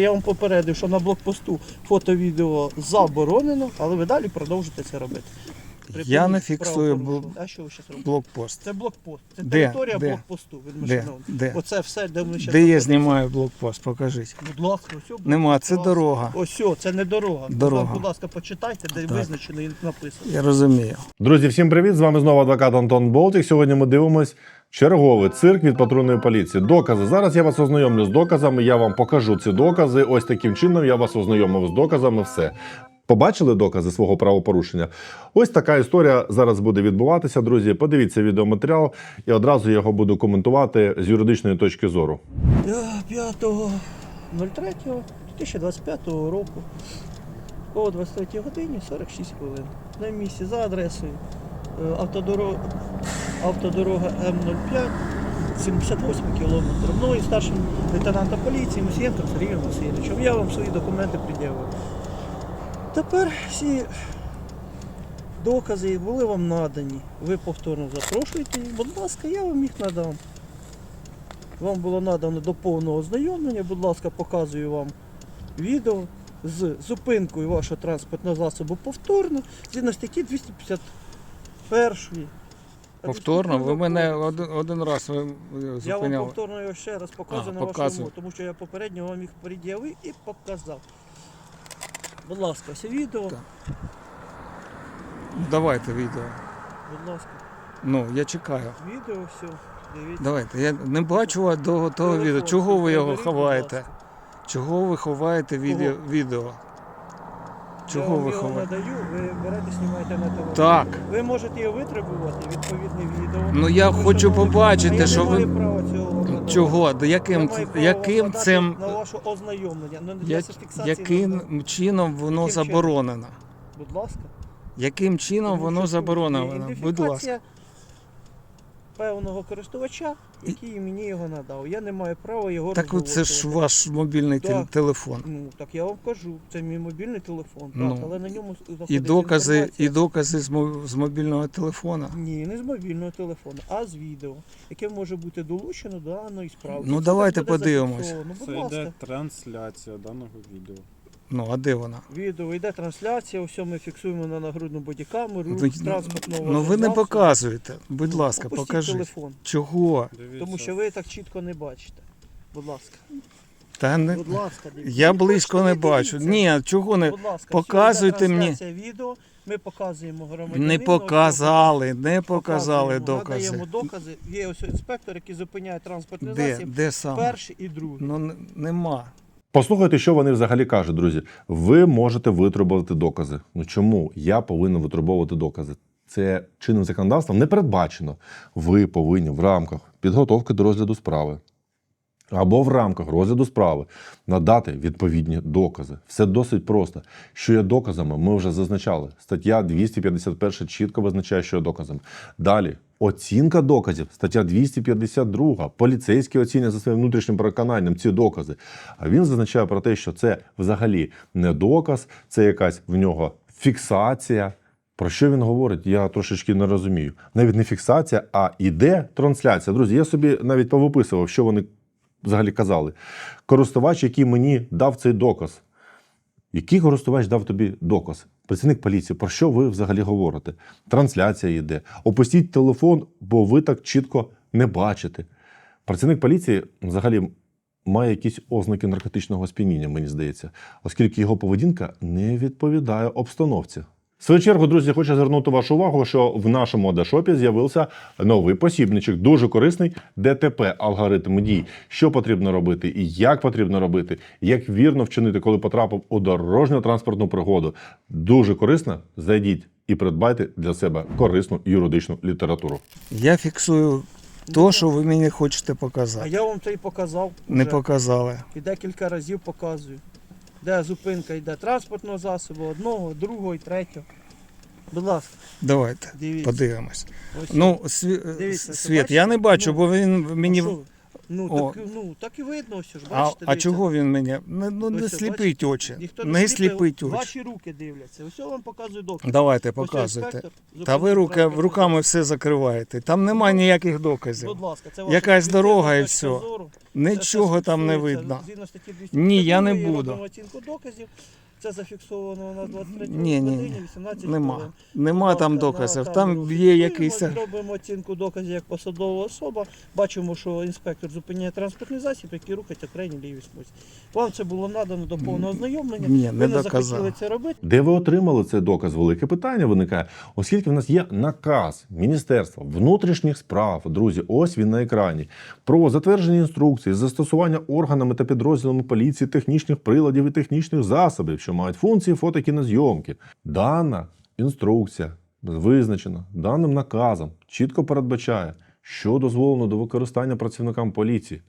Я вам попередив, що на блокпосту фото-відео заборонено, але ви далі продовжуєте це робити. Я не фіксую бл- А що ви зараз робите? блокпост. Це блокпост. Це Де? територія Де? блокпосту. від Де? Де? Оце все, де ми ще Де я знімаю блокпост? Покажіть. Будь ласка, ось. о, Нема, це будь дорога. Ось, о, це не дорога. Дорога. Будь ласка, почитайте, де визначено і написано. Я розумію. Друзі, всім привіт! З вами знову адвокат Антон Болтик. Сьогодні ми дивимось черговий цирк від патрульної поліції. Докази. Зараз я вас ознайомлю з доказами. Я вам покажу ці докази. Ось таким чином я вас ознайомив з доказами. Все. Побачили докази свого правопорушення? Ось така історія зараз буде відбуватися, друзі. Подивіться відеоматеріал і одразу його буду коментувати з юридичної точки зору. Я 5.03.2025 року о 23 годині 46 хвилин. На місці за адресою е, автодорога, автодорога М05, 78 кілометр. Мною старшим лейтенантом поліції Мусієнком Сергієм Васильовичем. Я вам свої документи пред'явив. Тепер всі докази були вам надані. Ви повторно запрошуєте їх. Будь ласка, я вам їх надам. Вам було надано до повного ознайомлення. Будь ласка, показую вам відео з зупинкою вашого транспортного засобу повторно, згідно статті 251. Повторно, ви мене один, один раз ви ви Я вам повторно його ще раз показую А, на вашому, тому що я попередньо вам їх пред'явив і показав. Будь ласка, все відео. Так. Давайте відео. Будь ласка, Ну, я чекаю. відео, все. Дивіться. Давайте. Я не бачу вас до того відео. Чого ви його приберіть, будь ховаєте? ласка. Чого ви ховаєте відео? відео? Чого я вам ви його ховаєте? надаю, ви берете, знімаєте на телефон. Так. Ви можете її витребувати, відповідне відео. Ну я Ви, хочу побачити, а я що не ви. маю права цього надавати. Чого? До Я яким, маю право яким подати цим. на ваше ознайомлення, ну, для Я, фіксації не яким чином воно Яким чином? заборонено? Будь ласка. Яким чином Тому воно що заборонено? Будь ідентифікація ласка. Певного користувача, який мені його надав. Я не маю права його Так от це ж ваш мобільний Так. телефон. Ну, так я вам кажу, це мій мобільний телефон, Ну, так, але на ньому І докази, інформація. і докази з з мобільного телефона. Ні, не з мобільного телефону, а з відео, яке може бути долучено до даної справи. Ну, Це давайте подивимось. Будь Це ласка. йде трансляція даного відео. Ну, а де вона? Відео йде трансляція, все ми фіксуємо на нагрудну бодікамеру, Ви, транспортного ну ви не засобу. показуєте. Будь Ну, ласка, опустіть покажіть. телефон, Чого? Дивіться. тому що ви так чітко не бачите. Будь ласка. Та не Будь ласка, дивіться. я близько не бачу. Ні, чого не Будь ласка, показуйте йде мені. трансляція відео, ми показуємо громадянину. не показали, не показали Показуємо, докази. Надаємо докази. Є ось інспектор, який зупиняє транспортний Де, засіб. де саме? Перший і другий. Ну н- нема. Послухайте, що вони взагалі кажуть, друзі. Ви можете витребувати докази. Ну чому я повинен витребовувати докази? Це чинним законодавством не передбачено. Ви повинні в рамках підготовки до розгляду справи або в рамках розгляду справи надати відповідні докази. Все досить просто. Що є доказами, ми вже зазначали. Стаття 251 чітко визначає, що є доказами. Далі. Оцінка доказів, стаття 252. Поліцейські оцінює за своїм внутрішнім переконанням ці докази. А він зазначає про те, що це взагалі не доказ, це якась в нього фіксація. Про що він говорить, я трошечки не розумію. Навіть не фіксація, а іде трансляція. Друзі, я собі навіть повиписував, що вони взагалі казали. Користувач, який мені дав цей доказ. Який користувач дав тобі доказ? Працівник поліції, про що ви взагалі говорите? Трансляція йде. Опустіть телефон, бо ви так чітко не бачите. Працівник поліції взагалі має якісь ознаки наркотичного сп'яніння, мені здається, оскільки його поведінка не відповідає обстановці. В свою чергу, друзі, хочу звернути вашу увагу, що в нашому Адашопі з'явився новий посібничок, дуже корисний ДТП алгоритм дій. Що потрібно робити і як потрібно робити, як вірно вчинити, коли потрапив у дорожню транспортну пригоду. Дуже корисно. Зайдіть і придбайте для себе корисну юридичну літературу. Я фіксую то, що ви мені хочете А показати. я вам це і показав. Не вже. показали. І декілька разів показую. Де зупинка йде транспортного засобу, одного, другого і третього. Будь ласка, Давайте дивіться. подивимось. Ось. Ну, сві... Дивіться, світ, бачите? я не бачу, Ну, бо він А мені що ви? Ну, О. так, ну, так і видно, ось ж, А, бачите, а чого він мене? Не, ну, не Ось, сліпить очі. Ніхто Не сліпить очі. Ваші руки дивляться. Ось я вам показую доктор. Давайте, показуйте. інспектор Та ви зупинив руки, транспортний руками все закриваєте. Там немає ніяких доказів. Будь ласка, це ваша Якась суб'єктивна дорога і точка все. зору. Це Нічого там не стосується видно. згідно статті Ні, я не буду. оцінку доказів. Це зафіксовано у нас 23 Ні, ні, годині, ні. 18 Нема. хвилин. Нема Будь там на доказів. камеру Там є якийсь. Робимо оцінку доказів як посадова особа. Бачимо, що інспектор зупиняє транспортний засіб, який рухається крайній лівій смузі. Вам це було надано до повного ознайомлення. Ні, ви не не доказав. захотіли це робити. Де ви отримали цей доказ? Велике питання виникає, оскільки в нас є наказ Міністерства внутрішніх справ, друзі, ось він на екрані, про затвердження інструкції, застосування органами та підрозділами поліції технічних приладів і технічних засобів, що мають функції фотокінозйомки. Дана інструкція визначена даним наказом, чітко передбачає, що дозволено до використання працівникам поліції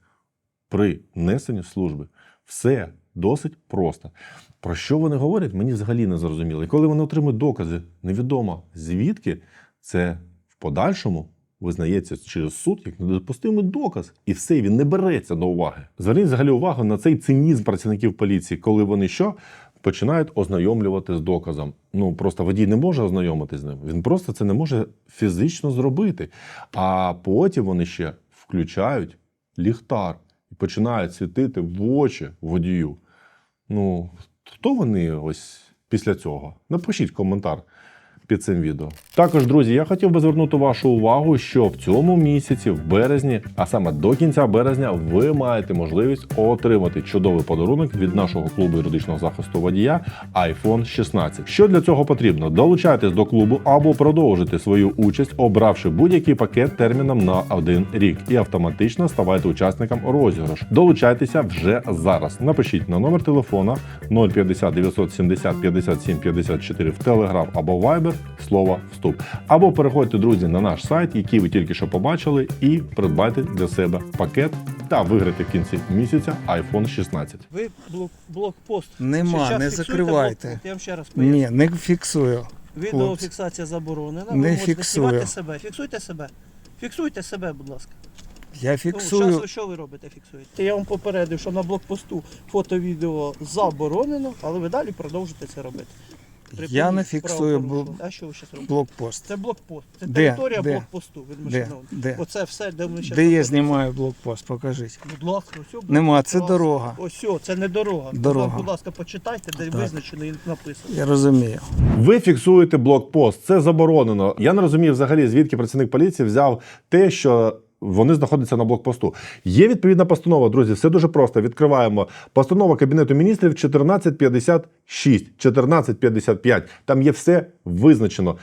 при несенні служби. Все досить просто. Про що вони говорять, мені взагалі не зрозуміло. І коли вони отримують докази, невідомо звідки, це в подальшому визнається через суд як недопустимий доказ. І все, він не береться до уваги. Зверніть взагалі увагу на цей цинізм працівників поліції, коли вони що? Починають ознайомлювати з доказом. Ну просто водій не може ознайомитись з ним. Він просто це не може фізично зробити. А потім вони ще включають ліхтар і починають світити в очі водію. Ну, хто вони ось після цього? Напишіть коментар під цим відео. Також, друзі, я хотів би звернути вашу увагу, що в цьому місяці, в березні, а саме до кінця березня, ви маєте можливість отримати чудовий подарунок від нашого клубу юридичного захисту водія iPhone 16. Що для цього потрібно? Долучайтесь до клубу або продовжити свою участь, обравши будь-який пакет терміном на один рік, і автоматично ставайте учасником розіграшу. Долучайтеся вже зараз. Напишіть на номер телефона 050 970 57 54 в Telegram або Viber слово вступ. Або переходьте, друзі, на наш сайт, який ви тільки що побачили, і придбайте для себе пакет та виграйте в кінці місяця iPhone 16. Ви блок, блокпост. Нема, Щас не закривайте. блокпост. Я вам ще раз поясню. Ні, не фіксую. Відеофіксація заборонена. Не ви можете фіксую. знімати себе. Фіксуйте себе. Фіксуйте себе, будь ласка. Я Ну, фіксую. ви що ви робите? Фіксуєте. Я вам попередив, що на блокпосту фото-відео заборонено, але ви далі продовжуєте це робити. Я не фіксую бл- А що ви зараз робите? блокпост. Це блокпост. Це Де? територія Де? блокпосту від Де? машинового. Де? Оце все, де ми зараз. Де я знімаю блокпост? Покажіть. Будь ласка, ось блокпост. Нема, це ласка. дорога. Ось все, це не дорога. Дорога. Будь ласка, почитайте, де Так. визначено і написано. Я розумію. Ви фіксуєте блокпост, це заборонено. Я не розумію взагалі, звідки працівник поліції взяв те, що. Вони знаходяться на блокпосту. Є відповідна постанова, друзі. Все дуже просто. Відкриваємо постанова Кабінету міністрів 1456, 1455. Там є все визначено.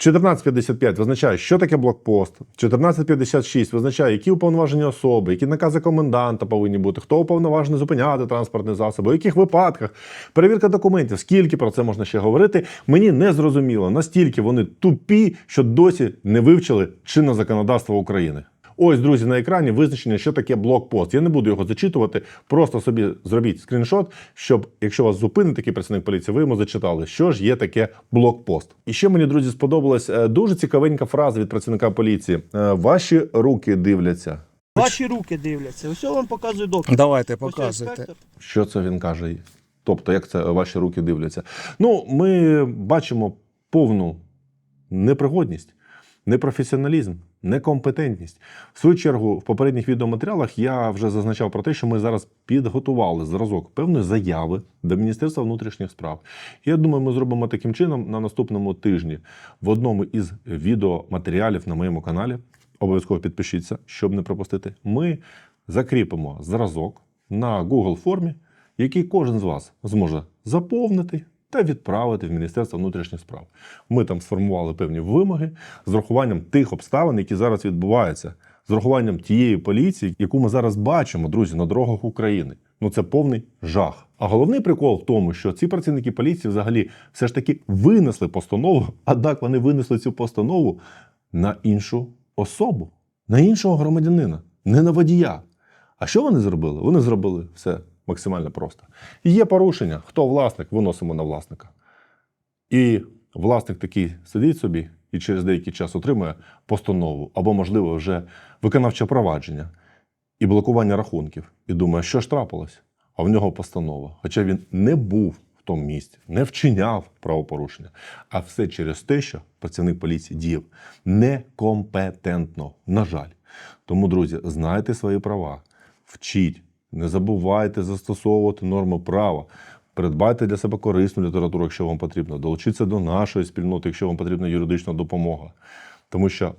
1455 визначає, що таке блокпост. 1456 визначає, які уповноважені особи, які накази коменданта повинні бути, хто уповноважений зупиняти транспортний засіб, у яких випадках. Перевірка документів. Скільки про це можна ще говорити? Мені не зрозуміло. Настільки вони тупі, що досі не вивчили чинне законодавство України. Ось, друзі, на екрані визначення, що таке блокпост. Я не буду його зачитувати. Просто собі зробіть скріншот, щоб, якщо вас зупинить такий працівник поліції, ви йому зачитали, що ж є таке блокпост. І ще мені, друзі, сподобалась е, дуже цікавенька фраза від працівника поліції. Е, Ваші руки дивляться. Ваші руки дивляться. Ось я вам показую доктор. Давайте, показуйте. Що це він каже? Тобто, як це ваші руки дивляться? Ну, ми бачимо повну непригодність, непрофесіоналізм, некомпетентність. В свою чергу, в попередніх відеоматеріалах я вже зазначав про те, що ми зараз підготували зразок певної заяви до Міністерства внутрішніх справ. Я думаю, ми зробимо таким чином на наступному тижні в одному із відеоматеріалів на моєму каналі. Обов'язково підпишіться, щоб не пропустити. Ми закріпимо зразок на Google формі, який кожен з вас зможе заповнити та відправити в Міністерство внутрішніх справ. Ми там сформували певні вимоги з урахуванням тих обставин, які зараз відбуваються, з урахуванням тієї поліції, яку ми зараз бачимо, друзі, на дорогах України. Ну це повний жах. А головний прикол в тому, що ці працівники поліції взагалі все ж таки винесли постанову, однак вони винесли цю постанову на іншу особу, на іншого громадянина, не на водія. А що вони зробили? Вони зробили все максимально просто. Є порушення, хто власник, виносимо на власника. І власник такий сидить собі і через деякий час отримує постанову або, можливо, вже виконавче провадження. І блокування рахунків. І думає, що ж трапилось? А в нього постанова. Хоча він не був в тому місці, не вчиняв правопорушення. А все через те, що працівник поліції діяв некомпетентно. На жаль. Тому, друзі, знайте свої права, вчіть, не забувайте застосовувати норми права. Придбайте для себе корисну літературу, якщо вам потрібно. Долучіться до нашої спільноти, якщо вам потрібна юридична допомога. Тому що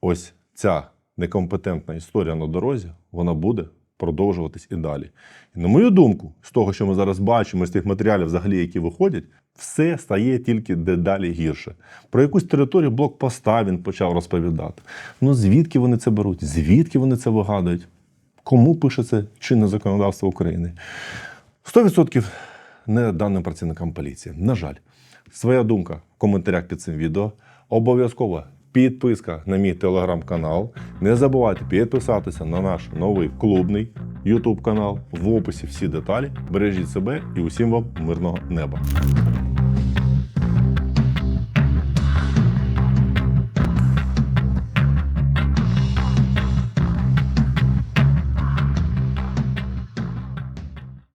ось ця некомпетентна історія на дорозі, вона буде продовжуватись і далі. І на мою думку, з того, що ми зараз бачимо, з тих матеріалів, взагалі, які виходять, все стає тільки дедалі гірше. Про якусь територію блокпоста він почав розповідати. Ну звідки вони це беруть? Звідки вони це вигадують? Кому пише це чинне законодавство України? 100% не даним працівникам поліції. На жаль, своя думка в коментарях під цим відео. Обов'язково підписка на мій телеграм-канал. Не забувайте підписатися на наш новий клубний YouTube канал. В описі всі деталі. Бережіть себе і усім вам мирного неба.